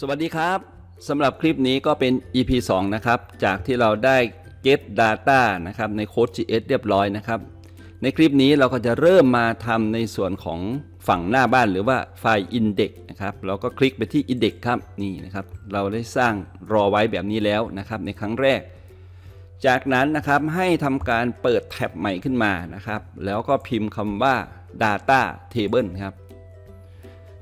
สวัสดีครับสำหรับคลิปนี้ก็เป็น EP 2 นะครับ จากที่เราได้ get data นะครับในโค้ด GS เรียบร้อยนะครับ ในคลิปนี้เราก็จะเริ่มมาทำในส่วนของฝั่งหน้าบ้านหรือว่าไฟล์ index นะครับเราก็คลิกไปที่ index ครับนี่นะครับ เราได้สร้างรอไว้แบบนี้แล้วนะครับในครั้งแรก จากนั้นนะครับให้ทำการเปิดแท็บใหม่ขึ้นมานะครับ แล้วก็พิมพ์คำว่า data table ครับ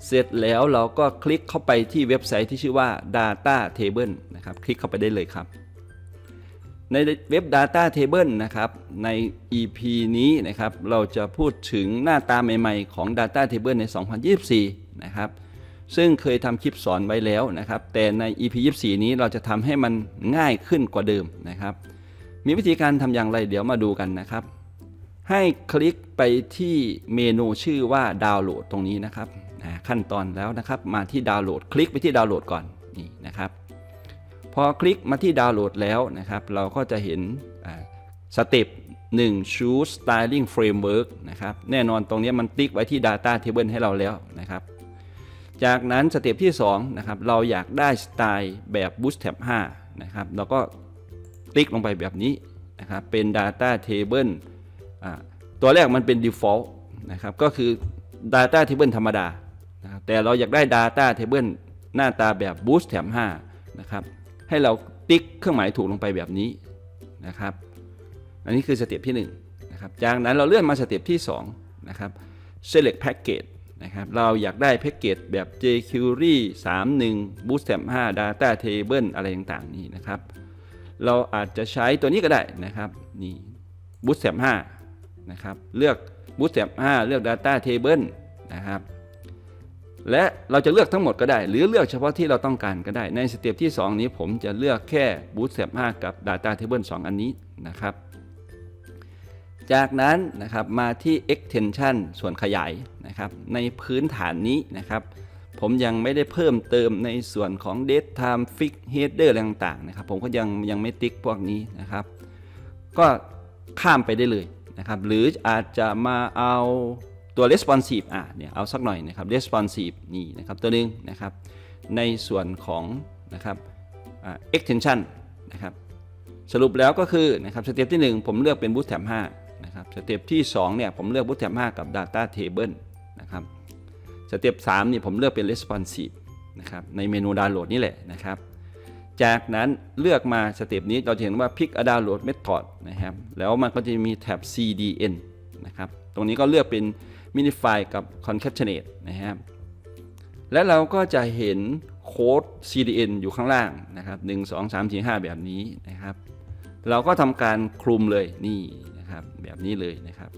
เสร็จแล้วเราก็คลิกเข้าไปที่เว็บไซต์ที่ชื่อว่า data table นะครับ คลิกเข้าไปได้เลยครับ ในเว็บ data table นะครับ ใน EP นี้นะครับ เราจะพูดถึงหน้าตาใหม่ๆของ data table ใน 2024 นะครับ ซึ่งเคยทำคลิปสอนไว้แล้วนะครับ แต่ใน EP 24 นี้เราจะทำให้มันง่ายขึ้นกว่าเดิมนะครับ มีวิธีการทำอย่างไรเดี๋ยวมาดูกันนะครับ ให้คลิกไปที่เมนูชื่อว่าดาวน์โหลดตรงนี้นะครับ อ่าขั้นตอนแล้วนะครับ มาที่ดาวน์โหลด คลิกไปที่ดาวน์โหลดก่อนนี่นะครับ พอคลิกมาที่ดาวน์โหลดแล้วนะครับ เราก็จะเห็นสเต็ป1 choose styling framework นะครับ แน่นอนตรงนี้มันติ๊กไว้ที่ data table ให้เราแล้วนะครับ จากนั้นสเต็ปที่2นะครับ เราอยากได้สไตล์แบบ bootstrap 5นะครับ เราก็ติ๊กลงไปแบบนี้นะครับ เป็น data table ตัวแรกมันเป็น default นะครับ ก็คือ data table ธรรมดา แต่เราอยากได้ data table หน้าตาแบบ bootstrap 5นะครับให้เราติ๊กเครื่องหมายถูกลงไปแบบนี้นะครับ อันนี้คือสเต็ปที่1นะครับจากนั้นเราเลื่อนมาสเต็ปที่2นะครับ select package นะครับเราอยากได้แพ็กเกจแบบ jQuery 31 bootstrap 5 data table อะไรต่างๆนี่นะครับ เราอาจจะใช้ตัวนี้ก็ได้นะครับนี่ bootstrap 5นะครับเลือก bootstrap 5 เลือก data table นะครับ และเราจะเลือกทั้งหมดก็ได้ หรือเลือกเฉพาะที่เราต้องการก็ได้ ในสเต็ปที่ 2 นี้ผมจะเลือกแค่ bootstrap 5 กับ data table 2 อันนี้นะครับ จากนั้นนะครับมาที่ extension ส่วนขยายนะครับในพื้นฐานนี้นะครับผมยังไม่ได้เพิ่มเติมในส่วนของ date time fix header อะไรต่างๆนะครับ ผมก็ยังยังไม่ติ๊กพวกนี้นะครับ ก็ข้ามไปได้เลยนะครับ หรืออาจจะมาเอา ตัว responsive อะเนี่ยเอาสักหน่อยนะครับ responsive นี่นะครับตัวหนึงนะครับในส่วนของนะครับ extension นะครับสรุปแล้วก็คือนะครับสเต็ปที่ 1 ผมเลือกเป็น bootstrap 5นะครับสเต็ปที่2เนี่ยผมเลือก bootstrap 5กับ data table นะครับสเต็ป3เนี่ยผมเลือกเป็น responsive นะครับในเมนูดาวน์โหลดนี่แหละนะครับจากนั้นเลือกมาสเต็ปนี้เราจะเห็นว่า pick a download method นะครับแล้วมันก็จะมีแท็บ cdn นะครับตรงนี้ก็เลือกเป็น minify กับ concatenate นะครับและเราก็จะเห็นโค้ด CDN อยู่ข้างล่างนะครับ 1 2 3 4 5 แบบนี้นะครับ เราก็ทำการคลุมเลยนี่นะครับแบบนี้เลยนะครับ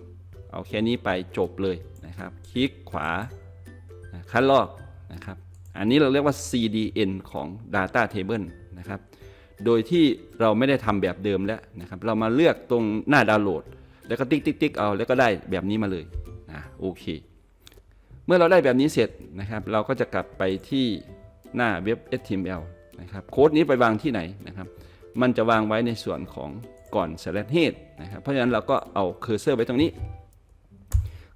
เอาแค่นี้ไปจบเลยนะครับ คลิกขวาคัดลอกนะครับ อันนี้เราเรียกว่า CDN ของ Data Table นะครับ โดยที่เราไม่ได้ทำแบบเดิมแล้วนะครับ เรามาเลือกตรงหน้าดาวน์โหลด แล้วก็ติ๊กติ๊กติ๊กเอาแล้วก็ได้แบบนี้มาเลย อะโอเค เมื่อเราได้แบบนี้เสร็จนะครับ เราก็จะกลับไปที่หน้าเว็บ HTML นะครับโค้ดนี้ไปวางที่ไหนนะครับ มันจะวางไว้ในส่วนของก่อน slash head นะครับ เพราะฉะนั้นเราก็เอาเคอร์เซอร์ไว้ตรงนี้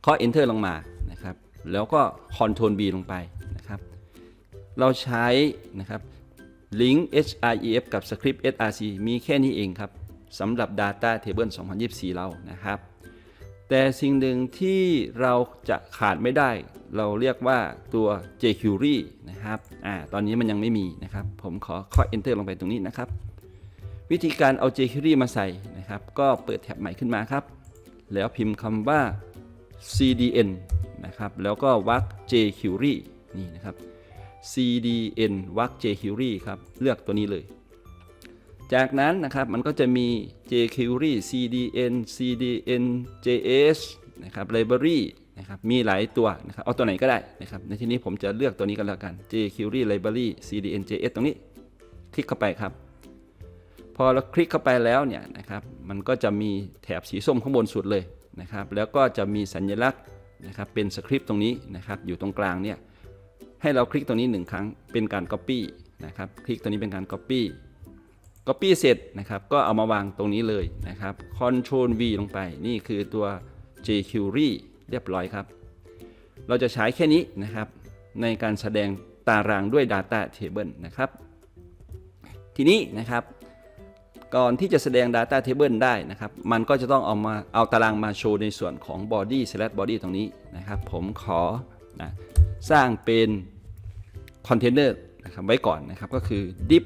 เคาะ enter ลงมานะครับ แล้วก็ Ctrl B ลงไปนะครับ เราใช้นะครับ link href กับ script src มีแค่นี้เองครับสำหรับ data table 2024 เรานะครับ แต่สิ่งหนึ่งที่เราจะขาดไม่ได้ เราเรียกว่าตัว jQuery นะครับอ่าตอนนี้มันยังไม่มีนะครับ ผมขอเคาะ enter ลงไปตรงนี้นะครับ วิธีการเอา jQuery มาใส่นะครับ ก็เปิดแท็บใหม่ขึ้นมาครับ แล้วพิมพ์คำว่า cdn นะครับ แล้วก็วรรค jQuery นี่นะครับ cdn วรรค jQuery ครับ เลือกตัวนี้เลย จากนั้นนะครับมันก็จะมี jQuery cdn cdn js นะครับ library นะครับมีหลายตัวนะครับเอาตัวไหนก็ได้นะครับในที่นี้ผมจะเลือกตัวนี้กันแล้วกัน jQuery library cdn js ตรงนี้ คลิกเข้าไปครับ พอเราคลิกเข้าไปแล้วเนี่ยนะครับมันก็จะมีแถบสีส้มข้างบนสุดเลยนะครับแล้วก็จะมีสัญลักษณ์นะครับเป็นสคริปต์ตรงนี้นะครับอยู่ตรงกลางเนี่ยให้เราคลิกตรงนี้หนึ่งครั้งเป็นการ Copy นะครับคลิกตรงนี้เป็นการ Copy Copy เสร็จนะครับ ก็เอามาวางตรงนี้เลยนะครับ Ctrl V ลงไป นี่คือตัว jQuery เรียบร้อยครับ เราจะใช้แค่นี้นะครับ ในการแสดงตารางด้วย Data Table นะครับ ทีนี้นะครับ ก่อนที่จะแสดง Data Table ได้นะครับ มันก็จะต้องเอามาเอาตารางมาโชว์ในส่วนของ Body slash Body ตรงนี้นะครับ ผมขอนะสร้างเป็นคอนเทนเนอร์นะครับไว้ก่อนนะครับก็คือ div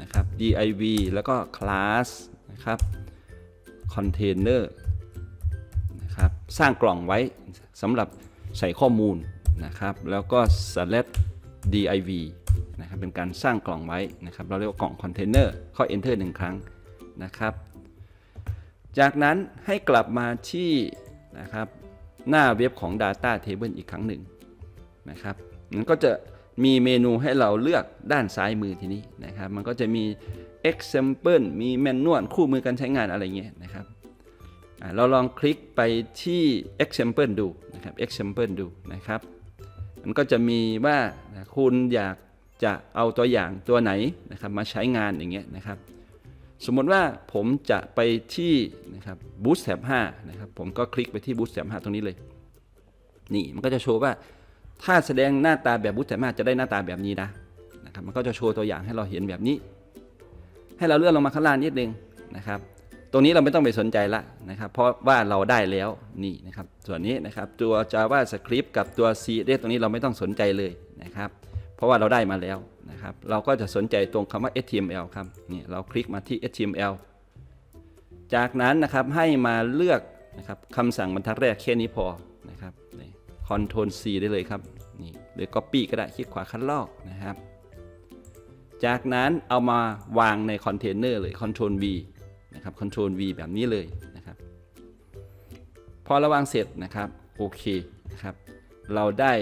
นะครับ div แล้วก็ class นะครับ container นะครับ สร้างกล่องไว้สำหรับใส่ข้อมูลนะครับ แล้วก็ select div นะครับ เป็นการสร้างกล่องไว้นะครับ เราเรียกว่ากล่องคอนเทนเนอร์ข้อ enter หนึ่งครั้งนะครับ จากนั้นให้กลับมาที่นะครับหน้าเว็บของ Data Table อีกครั้งหนึ่งนะครับมันก็จะ มีเมนูให้เราเลือกด้านซ้ายมือทีนี้นะครับ มันก็จะมี example มีแมนนวลคู่มือการใช้งานอะไรเงี้ยนะครับเราลองคลิกไปที่ example ดูนะครับ example ดูนะครับ มันก็จะมีว่าคุณอยากจะเอาตัวอย่างตัวไหนนะครับมาใช้งานอย่างเงี้ยนะครับ สมมติว่าผมจะไปที่นะครับ Bootstrap 5นะครับ ผมก็คลิกไปที่ Bootstrap 5ตรงนี้เลย นี่มันก็จะโชว์ว่า ถ้าแสดงหน้าตาแบบ Bootstrap 5จะได้หน้าตาแบบนี้นะนะครับมันก็จะโชว์ตัวอย่างให้เราเห็นแบบนี้ ให้เราเลื่อนลงมาข้างล่างนิดนึงนะครับ ตรงนี้เราไม่ต้องไปสนใจละนะครับ เพราะว่าเราได้แล้วนี่นะครับ ส่วนนี้นะครับตัว JavaScript กับตัว CSS ตรงนี้เราไม่ต้องสนใจเลยนะครับ เพราะว่าเราได้มาแล้วนะครับ เราก็จะสนใจตรงคำว่า HTML ครับนี่เราคลิกมาที่ HTML จากนั้นนะครับให้มาเลือกนะครับคำสั่งบรรทัดแรกแค่นี้พอนะครับ Ctrl C ได้เลยครับ นี่หรือ Copy ก็ได้คลิกขวาคัดลอกนะครับ จากนั้นเอามาวางในคอนเทนเนอร์เลย Ctrl V นะครับ Ctrl V แบบนี้เลยนะครับ พอราวางเสร็จนะครับโอเคนะครับ เราได้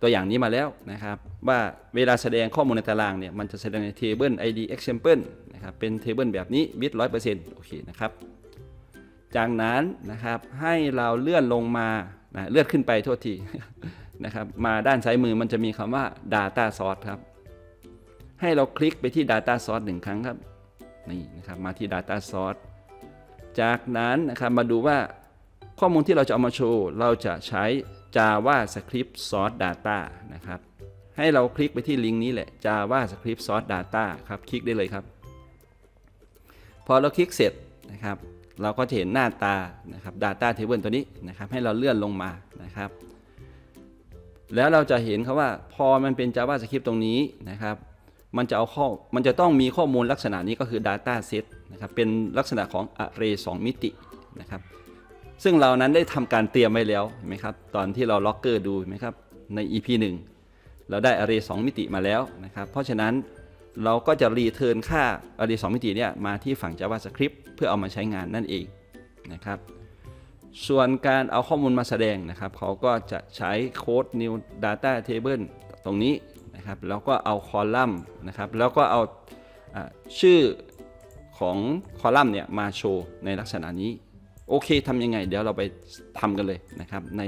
ตัวอย่างนี้มาแล้วนะครับ ว่าเวลาแสดงข้อมูลในตารางเนี่ยมันจะแสดงใน table id example นะครับเป็น table แบบนี้ bit 100%โอเคนะครับจากนั้นนะครับให้เราเลื่อนลงมานะเลื่อนขึ้นไปโทษที นะครับมาด้านซ้ายมือมันจะมีคำว่า data source ครับ ให้เราคลิกไปที่ data source หนึ่งครั้งครับนี่นะครับมาที่ data source จากนั้นนะครับมาดูว่าข้อมูลที่เราจะเอามาโชว์ เราจะใช้ JavaScript Source Data นะครับ ให้เราคลิกไปที่ลิงก์นี้แหละ JavaScript Source Data ครับ คลิกได้เลยครับ พอเราคลิกเสร็จนะครับ เราก็จะเห็นหน้าตานะครับ Data Table ตัวนี้นะครับ ให้เราเลื่อนลงมานะครับ แล้วเราจะเห็นครับว่าพอมันเป็น JavaScript ตรงนี้นะครับ มันจะเอาข้อ มันจะต้องมีข้อมูลลักษณะนี้ก็คือ Data Set นะครับ เป็นลักษณะของ Array 2มิตินะครับ ซึ่งเรานั้นได้ทำการเตรียมไว้แล้วเห็นไหมครับ ตอนที่เราล็อกเกอร์ดูเห็นไหมครับ ใน EP 1 เราได้ Array 2มิติมาแล้วนะครับ เพราะฉะนั้นเราก็จะรีเทิร์นค่า Array 2มิติเนี่ยมาที่ฝั่ง JavaScript เพื่อเอามาใช้งานนั่นเองนะครับ ส่วนการเอาข้อมูลมาแสดงนะครับ เขาก็จะใช้โค้ด new data table ตรงนี้นะครับ แล้วก็เอาคอลัมน์นะครับ แล้วก็เอาอชื่อของคอลัมน์เนี่ยมาโชว์ในลักษณะนี้ โอเคทำยังไง เดี๋ยวเราไปทำกันเลยนะครับ ใน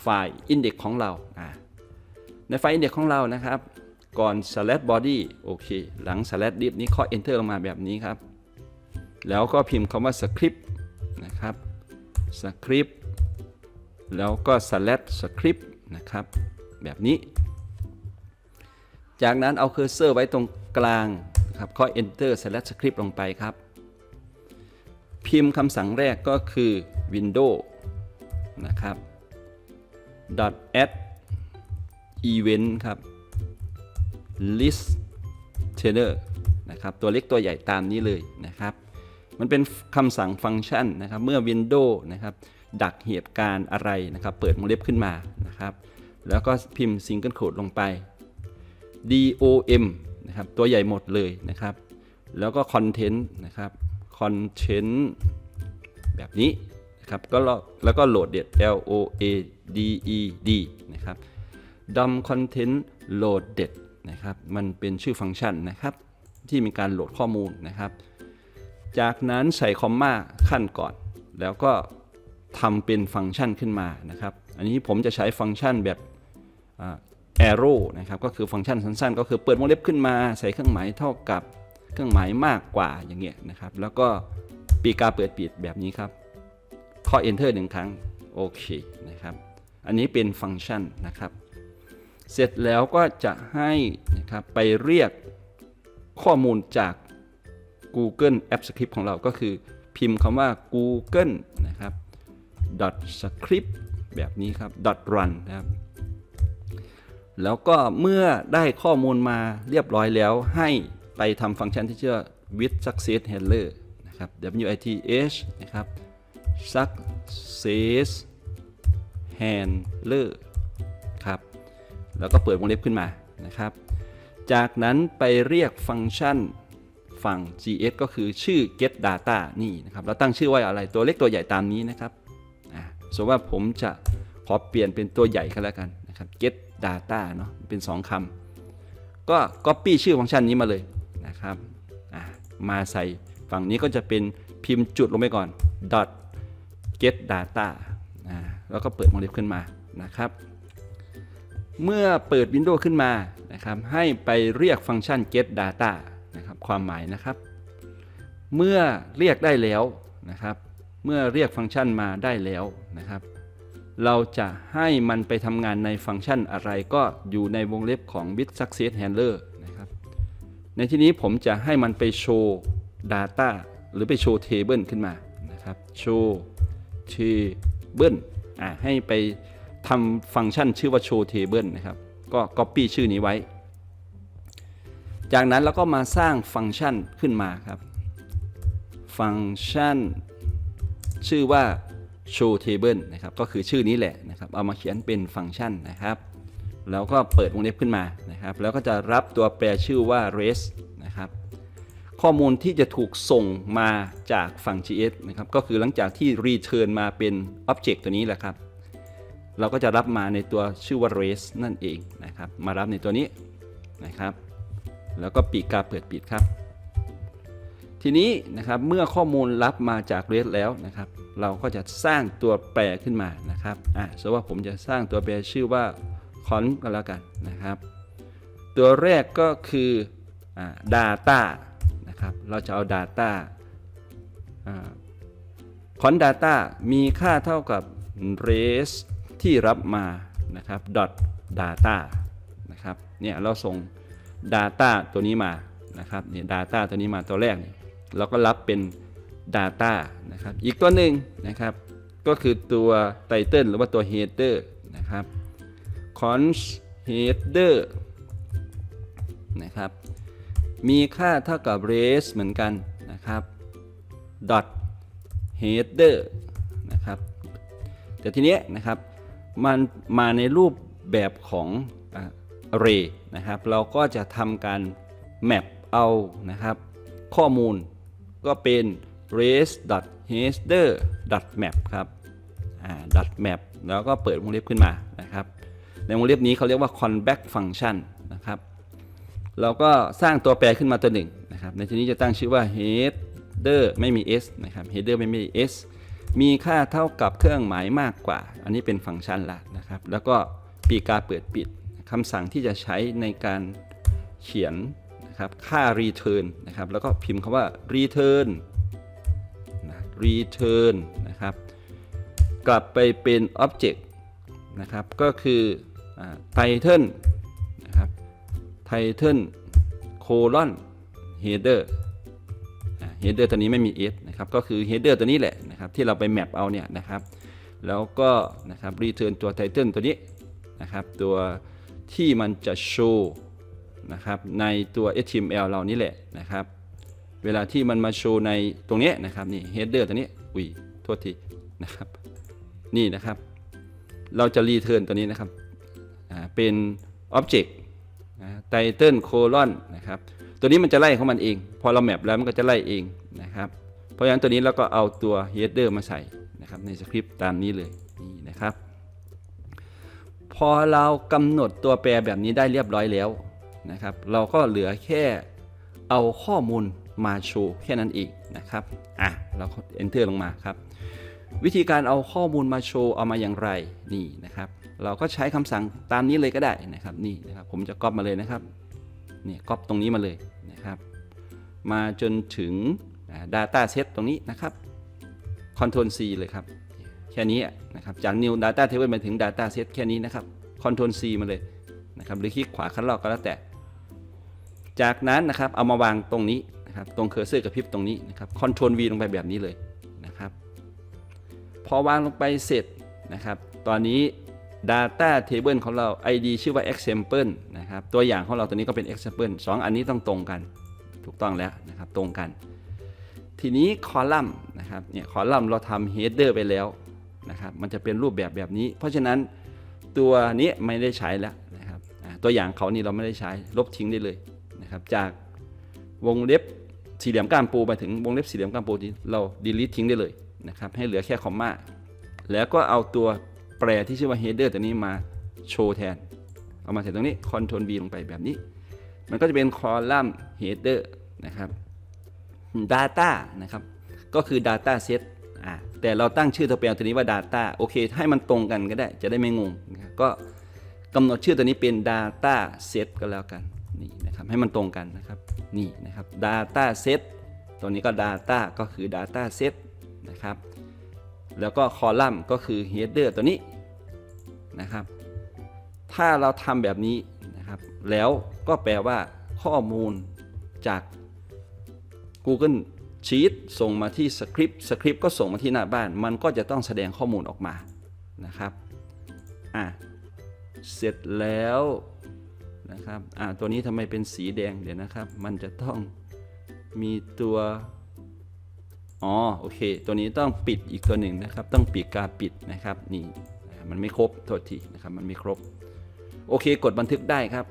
ไฟล์ index ของเราอ่าในไฟล์ index ของเรานะครับ ก่อน slash body โอเค หลัง slash div นี้ข้อ enter ลงมาแบบนี้ครับ แล้วก็พิมพ์คำว่า script นะครับ script แล้วก็ slash script นะครับ แบบนี้ จากนั้นเอาเคอร์เซอร์ไว้ตรงกลางนะครับข้อ enter slash script ลงไปครับ พิมพ์คำสั่งแรกก็คือ window นะครับ dot add event ครับ listener นะครับ ตัวเล็กตัวใหญ่ตามนี้เลยนะครับ มันเป็นคำสั่งฟังก์ชันนะครับเมื่อ Windows นะครับดักเหตุการณ์อะไรนะครับ เปิดวงเล็บขึ้นมานะครับ แล้วก็พิมพ์ single quote ลงไป DOM นะครับตัวใหญ่หมดเลยนะครับ แล้วก็ content นะครับ content แบบนี้นะครับก็แล้วก็โหลดเด็ด L O A D E D นะครับ DOM content loaded นะครับ มันเป็นชื่อฟังก์ชันนะครับ ที่มีการโหลดข้อมูลนะครับ จากนั้นใส่คอมมาขั้นก่อน แล้วก็ทำเป็นฟังก์ชันขึ้นมานะครับ อันนี้ผมจะใช้ฟังก์ชันแบบ arrow นะครับ ก็คือฟังก์ชันสั้นๆ ก็คือเปิดวงเล็บขึ้นมาใส่เครื่องหมายเท่ากับเครื่องหมายมากกว่าอย่างเงี้ยนะครับ แล้วก็ปีกาเปิดปิดแบบนี้ครับข้อ enter หนึ่งครั้ง โอเคนะครับ อันนี้เป็นฟังก์ชันนะครับ เสร็จแล้วก็จะให้นะครับไปเรียกข้อมูลจาก Google App Script ของเราก็คือ พิมพ์คำว่า Google นะครับ dot script แบบนี้ครับ dot run นะครับ แล้วก็เมื่อได้ข้อมูลมาเรียบร้อยแล้วให้ไปทำฟังก์ชันที่ชื่อ with success handler นะครับ WITH นะครับ success handler ครับ แล้วก็เปิดวงเล็บขึ้นมานะครับ จากนั้นไปเรียกฟังก์ชัน ฝั่ง GS ก็คือชื่อ get data นี่นะครับเราตั้งชื่อไว้อะไรตัวเล็กตัวใหญ่ตามนี้นะครับสมมติว่าผมจะขอเปลี่ยนเป็นตัวใหญ่กันแล้วกันนะครับ get data เนาะเป็น 2คำก็ copy ชื่อฟังก์ชันนี้มาเลยนะครับมาใส่ฝั่งนี้ก็จะเป็นพิมพ์จุดลงไปก่อน dot get data แล้วก็เปิดวงเล็บขึ้นมานะครับ เมื่อเปิด Windows ขึ้นมานะครับให้ไปเรียกฟังก์ชัน get data นะครับความหมายนะครับ เมื่อเรียกได้แล้วนะครับ เมื่อเรียกฟังก์ชันมาได้แล้วนะครับ เราจะให้มันไปทำงานในฟังก์ชันอะไรก็อยู่ในวงเล็บของ bit success handler นะครับ ในที่นี้ผมจะให้มันไปโชว์ data หรือไปโชว์ table ขึ้นมานะครับโชว์ table อ่าให้ไปทำฟังก์ชันชื่อว่า show table นะครับ ก็ copy ชื่อนี้ไว้ จากนั้นเราก็มาสร้างฟังก์ชันขึ้นมาครับ ฟังก์ชัน ชื่อว่า show table นะครับ ก็คือชื่อนี้แหละนะครับ เอามาเขียนเป็นฟังก์ชันนะครับ แล้วก็เปิดวงเล็บขึ้นมานะครับ แล้วก็จะรับตัวแปรชื่อว่า res นะครับ ข้อมูลที่จะถูกส่งมาจากฝั่ง GS นะครับ ก็คือหลังจากที่ return มาเป็น object ตัวนี้แหละครับ เราก็จะรับมาในตัวชื่อว่า res นั่นเองนะครับ มารับในตัวนี้นะครับ แล้วก็ปีกกาเปิดปิดครับ ทีนี้นะครับเมื่อข้อมูลรับมาจาก res แล้วนะครับ เราก็จะสร้างตัวแปรขึ้นมานะครับอะสมมติว่าผมจะสร้างตัวแปรชื่อว่า con กันแล้วกันนะครับ ตัวแรกก็คืออ่า data นะครับเราจะเอา data อ่า con data มีค่าเท่ากับ res ที่รับมานะครับ dot data นะครับเนี่ยเราส่ง data ตัวนี้มานะครับเนี่ย data ตัวนี้มาตัวแรกเนี่ยเราก็รับเป็น data นะครับอีกตัวหนึ่งนะครับ ก็คือตัว title หรือว่าตัว header นะครับ const header นะครับมีค่าเท่ากับ res เหมือนกันนะครับ dot header นะครับแต่ทีเนี้ยนะครับมันมาในรูปแบบของอ่า array นะครับ เราก็จะทำการ map เอานะครับ ข้อมูลก็เป็น race.header.map ครับ map แล้วก็เปิดวงเล็บขึ้นมานะครับ ในวงเล็บนี้เขาเรียกว่า callback function นะครับ เราก็สร้างตัวแปรขึ้นมาตัวหนึ่งนะครับ ในที่นี้จะตั้งชื่อว่า header ไม่มี s นะครับ header ไม่มี s มีค่าเท่ากับเครื่องหมายมากกว่า อันนี้เป็นฟังก์ชันละนะครับ แล้วก็ปีกาเปิดปิด คำสั่งที่จะใช้ในการเขียนนะครับค่า return นะครับแล้วก็พิมพ์คำว่า return นะ return นะครับกลับไปเป็น object นะครับก็คือ title นะครับ title colon header อ่า header ตัวนี้ไม่มี s นะครับก็คือ header ตัวนี้แหละนะครับที่เราไป map เอาเนี่ยนะครับแล้วก็นะครับ return ตัว title ตัวนี้นะครับตัว ที่มันจะ show นะครับในตัว HTML เรานี่แหละนะครับ เวลาที่มันมาโชว์ในตรงนี้นะครับนี่ header ตัวนี้อุ้ยโทษทีนะครับ นี่นะครับ เราจะ return ตัวนี้นะครับเป็น object นะ title colon นะครับ ตัวนี้มันจะไล่ของมันเอง พอเราแมปแล้วมันก็จะไล่เองนะครับ เพราะฉะนั้นตัวนี้เราก็เอาตัว header มาใส่นะครับในสคริปต์ตามนี้เลยนี่นะครับ อเรากำหนดตัวแปรแบบนี้ได้เรียบร้อยแล้วนะครับ เราก็เหลือแค่เอาข้อมูลมาโชว์แค่นั้นเองนะครับ อะ เราก็ enter ลงมาครับ วิธีการเอาข้อมูลมาโชว์เอามาอย่างไรนี่นะครับ เราก็ใช้คำสั่งตามนี้เลยก็ได้นะครับนี่นะครับ ผมจะก๊อปมาเลยนะครับนี่ก๊อปตรงนี้มาเลยนะครับ มาจนถึง data set ตรงนี้นะครับ Ctrl C เลยครับ แค่นี้นะครับ จาก new data table มาถึง data set แค่นี้นะครับ Control C มาเลยนะครับ หรือคลิกขวาคัดลอกก็แล้วแต่ จากนั้นนะครับเอามาวางตรงนี้นะครับ ตรงเคอร์เซอร์กระพริบตรงนี้นะครับคอนโทรล V ลงไปแบบนี้เลยนะครับ พอวางลงไปเสร็จนะครับ ตอนนี้ Data Table ของเรา ID ชื่อว่า example นะครับ ตัวอย่างของเราตัวนี้ก็เป็น example สองอันนี้ต้องตรงกัน ถูกต้องแล้วนะครับ ตรงกัน ทีนี้คอลัมน์นะครับ เนี่ยคอลัมน์เราทำ header ไปแล้ว นะครับมันจะเป็นรูปแบบแบบนี้ เพราะฉะนั้นตัวนี้ไม่ได้ใช้แล้วนะครับตัวอย่างเขานี่เราไม่ได้ใช้ลบทิ้งได้เลยนะครับจากวงเล็บสี่เหลี่ยมก้ามปูไปถึงวงเล็บสี่เหลี่ยมก้ามปูที่เรา delete ทิ้งได้เลยนะครับให้เหลือแค่คอมมาแล้วก็เอาตัวแปรที่ชื่อว่า header ตัวนี้มาโชว์แทน เอามาใส่ตรงนี้ Ctrl V ลงไปแบบนี้ มันก็จะเป็นคอลัมน์ header นะครับ data นะครับ ก็คือ data set แต่เราตั้งชื่อตัวแปรตัวนี้ว่า data โอเค ให้มันตรงกันก็ได้ จะได้ไม่งง ก็กำหนดชื่อตัวนี้เป็น data set ก็แล้วกันนี่นะครับให้มันตรงกันนะครับนี่นะครับ data set ตัวนี้ก็ data ก็คือ data set นะครับ แล้วก็คอลัมน์ก็คือ header ตัวนี้นะครับ ถ้าเราทำแบบนี้นะครับ แล้วก็แปลว่าข้อมูลจาก Google Sheet ส่งมาที่สคริปต์สคริปต์ก็ส่งมาที่หน้าบ้าน มันก็จะต้องแสดงข้อมูลออกมานะครับอะเสร็จแล้วนะครับอะตัวนี้ทำไมเป็นสีแดงเดี๋ยวนะครับ มันจะต้องมีตัวอ๋อโอเค ตัวนี้ต้องปิดอีกตัวหนึ่งนะครับ ต้องปิดกาปิดนะครับนี่มันไม่ครบโทษทีนะครับมันไม่ครบ โอเค กดบันทึกได้ครับ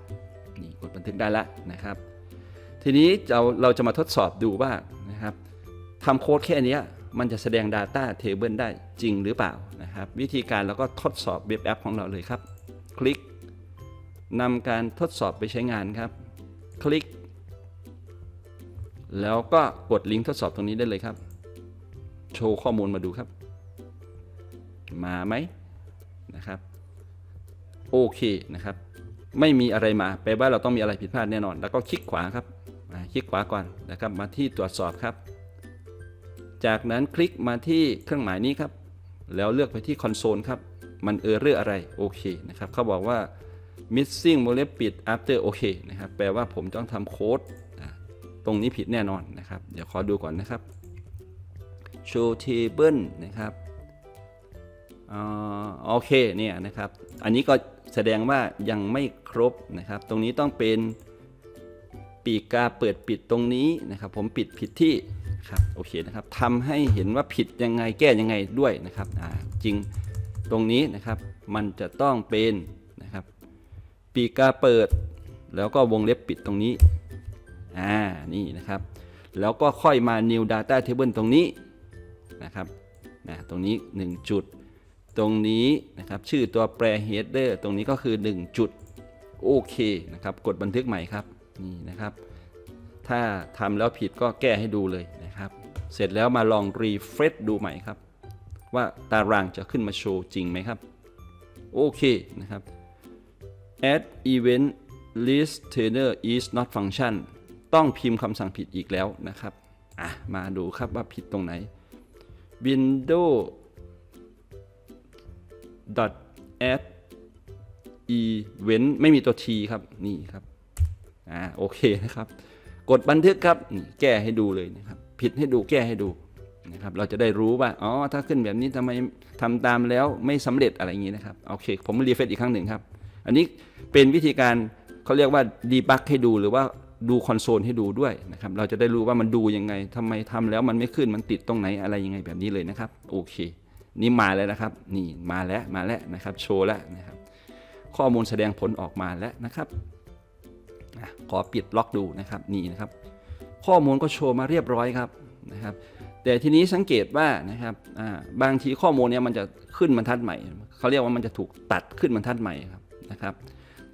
นี่กดบันทึกได้แล้วนะครับ ทีนี้เราเราจะมาทดสอบดูว่า นะครับทำโค้ดแค่นี้มันจะแสดง Data Table ได้จริงหรือเปล่านะครับ วิธีการเราก็ทดสอบเว็บแอปของเราเลยครับ คลิกนำการทดสอบไปใช้งานครับ คลิก แล้วก็กดลิงก์ทดสอบตรงนี้ได้เลยครับ โชว์ข้อมูลมาดูครับ มาไหมนะครับโอเคนะครับ ไม่มีอะไรมาแปลว่าเราต้องมีอะไรผิดพลาดแน่นอน แล้วก็คลิกขวาครับ คลิกขวาก่อนนะครับมาที่ตรวจสอบครับ จากนั้นคลิกมาที่เครื่องหมายนี้ครับ แล้วเลือกไปที่คอนโซลครับมันเออร์เรออะไรโอเคนะครับเขาบอกว่า missing วงเล็บปิด after โอเคนะครับแปลว่าผมต้องทำโค้ดตรงนี้ผิดแน่นอนนะครับ เดี๋ยวขอดูก่อนนะครับ show table นะครับอ่าโอเคเนี่ยนะครับ อันนี้ก็แสดงว่ายังไม่ครบนะครับ ตรงนี้ต้องเป็น ปีกกาเปิดปิดตรงนี้นะครับผมปิดผิดที่ครับโอเคนะครับทำให้เห็นว่าผิดยังไงแก้ยังไงด้วยนะครับจริงตรงนี้นะครับมันจะต้องเป็นนะครับปีกกาเปิด แล้วก็วงเล็บปิดตรงนี้อ่านี่นะครับ แล้วก็ค่อยมา new data table ตรงนี้นะครับนะตรงนี้ 1 จุด ตรงนี้นะครับชื่อตัวแปร header ตรงนี้ก็คือ 1 จุดโอเคนะครับกดบันทึกใหม่ครับ นี่นะครับ ถ้าทำแล้วผิดก็แก้ให้ดูเลยนะครับ เสร็จแล้วมาลอง refresh ดูใหม่ครับ ว่าตารางจะขึ้นมาโชว์จริงไหมครับ โอเคนะครับ add event listener is not function ต้องพิมพ์คำสั่งผิดอีกแล้วนะครับ อะ มาดูครับว่าผิดตรงไหน window dot add event ไม่มีตัว t ครับ นี่ครับ อ่าโอเคนะครับ กดบันทึกครับแก้ให้ดูเลยนะครับ ผิดให้ดูแก้ให้ดูนะครับ เราจะได้รู้ว่าอ๋อถ้าขึ้นแบบนี้ทำไมทำตามแล้วไม่สำเร็จอะไรอย่างนี้นะครับโอเค ผมรีเฟรชอีกครั้งหนึ่งครับ อันนี้เป็นวิธีการเขาเรียกว่าดีบักให้ดูหรือว่าดูคอนโซลให้ดูด้วยนะครับ เราจะได้รู้ว่ามันดูยังไงทำไมทำแล้วมันไม่ขึ้น มันติดตรงไหนอะไรยังไงแบบนี้เลยนะครับ โอเค นี่มาแล้วนะครับ นี่มาแล้ว มาแล้วนะครับ โชว์แล้วนะครับ ข้อมูลแสดงผลออกมาแล้วนะครับ ขอปิดล็อกดูนะครับนี่นะครับ ข้อมูลก็โชว์มาเรียบร้อยครับนะครับ แต่ทีนี้สังเกตว่านะครับบางทีข้อมูลเนี้ยมันจะขึ้นบรรทัดใหม่เขาเรียกว่ามันจะถูกตัดขึ้นบรรทัดใหม่ครับนะครับ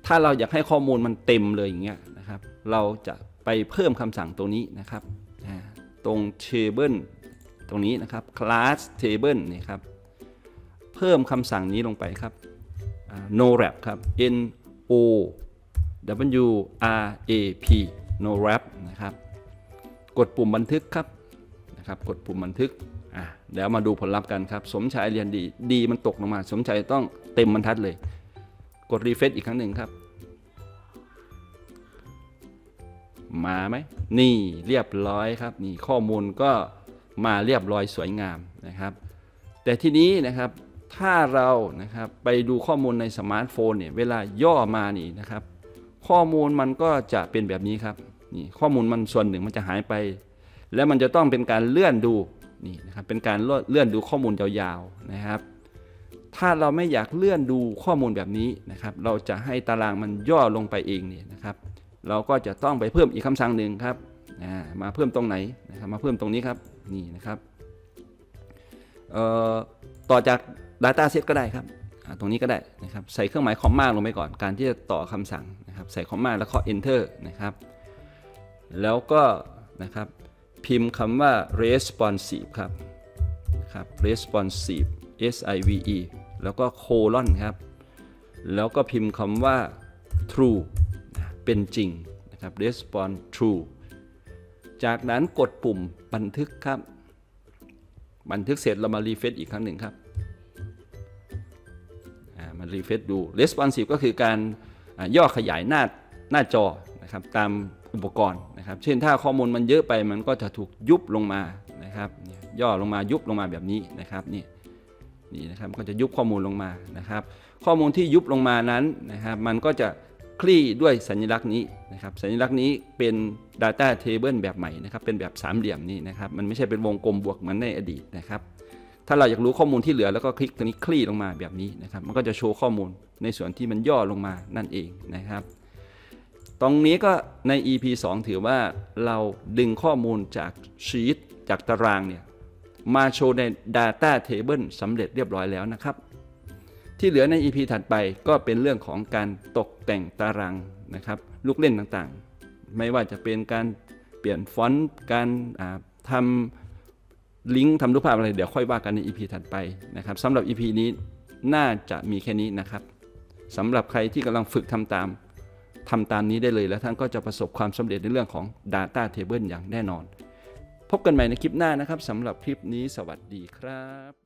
ถ้าเราอยากให้ข้อมูลมันเต็มเลยอย่างเงี้ยนะครับ เราจะไปเพิ่มคำสั่งตัวนี้นะครับตรง table ตรงนี้นะครับ class table นี่ครับ เพิ่มคำสั่งนี้ลงไปครับ no wrap ครับ n o w r a p no wrap นะครับ กดปุ่มบันทึกครับนะครับ กดปุ่มบันทึกอะเดี๋ยวมาดูผลลัพธ์กันครับ สมชายเรียนดีดีมันตกลงมา สมชายต้องเต็มบรรทัดเลย กดรีเฟซอีกครั้งหนึ่งครับ มาไหมนี่เรียบร้อยครับนี่ข้อมูลก็มาเรียบร้อยสวยงามนะครับ แต่ทีนี้นะครับถ้าเรานะครับไปดูข้อมูลในสมาร์ทโฟนเนี่ยเวลาย่อมานี่นะครับ ข้อมูลมันก็จะเป็นแบบนี้ครับนี่ข้อมูลมันส่วนหนึ่งมันจะหายไป แล้วมันจะต้องเป็นการเลื่อนดูนี่นะครับเป็นการเลื่อนดูข้อมูลยาวๆนะครับ ถ้าเราไม่อยากเลื่อนดูข้อมูลแบบนี้นะครับ เราจะให้ตารางมันย่อลงไปเองเนี่ยนะครับ เราก็จะต้องไปเพิ่มอีกคำสั่งหนึ่งครับมาเพิ่มตรงไหนนะครับมาเพิ่มตรงนี้ครับนี่นะครับต่อจาก Data Set ก็ได้ครับ ตรงนี้ก็ได้นะครับใส่เครื่องหมายคอมมาลงไปก่อนการที่จะต่อคำสั่งนะครับใส่คอมมาแล้วเคาะ Enter นะครับแล้วก็นะครับพิมพ์คำว่า responsive ครับนะครับ responsive S I V E แล้วก็ colon ครับ แล้วก็พิมพ์คำว่า true เป็นจริงนะครับ response true จากนั้นกดปุ่มบันทึกครับ บันทึกเสร็จเรามารีเฟซอีกครั้งหนึ่งครับ มารีเฟซดู responsive ก็คือการย่อขยายหน้าหน้าจอนะครับตามอุปกรณ์นะครับเช่นถ้าข้อมูลมันเยอะไปมันก็จะถูกยุบลงมานะครับยย่อลงมายุบลงมาแบบนี้นะครับนี่นี่นะครับก็จะยุบข้อมูลลงมานะครับ ข้อมูลที่ยุบลงมานั้นนะครับมันก็จะคลี่ด้วยสัญลักษณ์นี้นะครับสัญลักษณ์นี้เป็น Data Table แบบใหม่นะครับเป็นแบบสามเหลี่ยมนี่นะครับมันไม่ใช่เป็นวงกลมบวกเหมือนในอดีตนะครับ ถ้าเราอยากรู้ข้อมูลที่เหลือแล้วก็คลิกตรงนี้คลี่ลงมาแบบนี้นะครับ มันก็จะโชว์ข้อมูลในส่วนที่มันย่อลงมานั่นเองนะครับ ตรงนี้ก็ใน EP 2 ถือว่าเราดึงข้อมูลจากชีตจากตารางเนี่ยมาโชว์ใน Data Table สำเร็จเรียบร้อยแล้วนะครับ ที่เหลือใน EP ถัดไปก็เป็นเรื่องของการตกแต่งตารางนะครับ ลูกเล่นต่างๆ ไม่ว่าจะเป็นการเปลี่ยนฟอนต์การทำ ลิงก์ทำรูปภาพอะไรเดี๋ยวค่อยว่ากันใน EP ถัดไปนะครับสำหรับ EP นี้น่าจะมีแค่นี้นะครับสำหรับใครที่กำลังฝึกทำตามทำตามนี้ได้เลยแล้วท่านก็จะประสบความสำเร็จในเรื่องของ Data Table อย่างแน่นอน พบกันใหม่ในคลิปหน้านะครับสำหรับคลิปนี้สวัสดีครับ